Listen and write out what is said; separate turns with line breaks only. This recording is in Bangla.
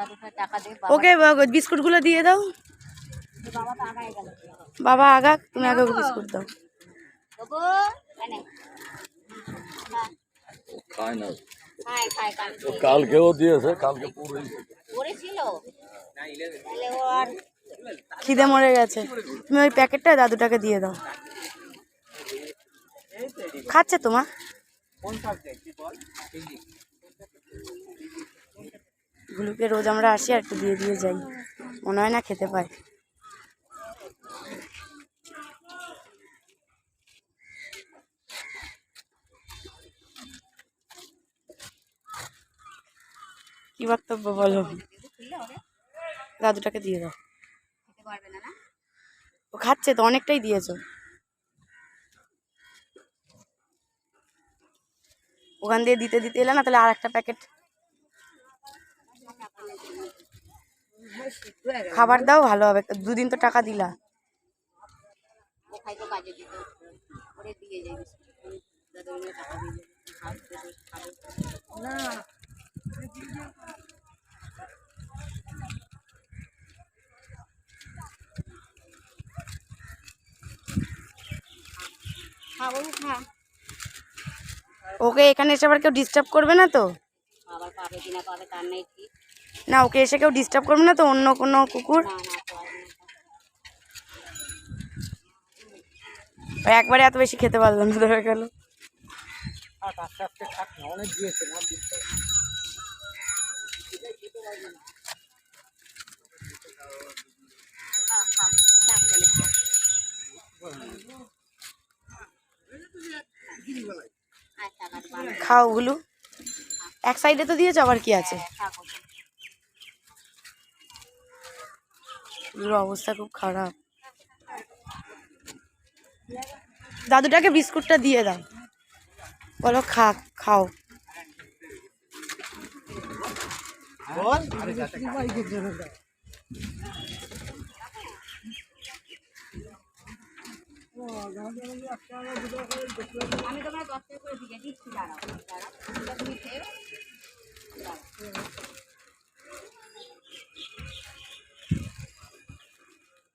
দাদুটা টাকা দে
ওকে বিস্কুটগুলো দিয়ে দাও।
বাবা তো আগায় গেল।
বাবা আগা তুমি আগে ওকে বিস্কুট দাও।
কালকেও দিয়েছে কালকে
খিদে মরে গেছে। তুমি ওই প্যাকেটটা দাদুটাকে দিয়ে দাও। খাচ্ছে তোমা গুলুকে রোজ আমরা আসি আর একটু দিয়ে দিয়ে যাই। মনে হয় না খেতে পায়। কি বক্তব্য বলো? দাদুটাকে দিয়ে দাও। ও খাচ্ছে তো অনেকটাই দিয়েছ। ওখান দিয়ে দিতে দিতে এলে না তাহলে আর একটা প্যাকেট খাবার দাও ভালো হবে। দুদিন তো টাকা দিলা।
না।
ওকে এখানে এসে আবার কেউ ডিস্টার্ব করবে না তো?
আবার পাবে কিনা পাবে তার নেই ঠিক
না ওকে এসে কেউ ডিস্টার্ব করবে না তো অন্য কোনো কুকুর একবারে এত বেশি খেতে পারলাম না ধরে গেল
গেলে আচ্ছা
খাও ওগুলো এক সাইডে তো দিয়েছ আবার কি আছে
থাকো
ওগুলোর অবস্থা খুব খারাপ। দাদুটাকে বিস্কুটটা দিয়ে দাও। বলো খা খাও।
আমি তোমার দশ টাকা করে দিয়ে দিচ্ছি দাঁড়াও দাঁড়াও। তুমি খেয়ে।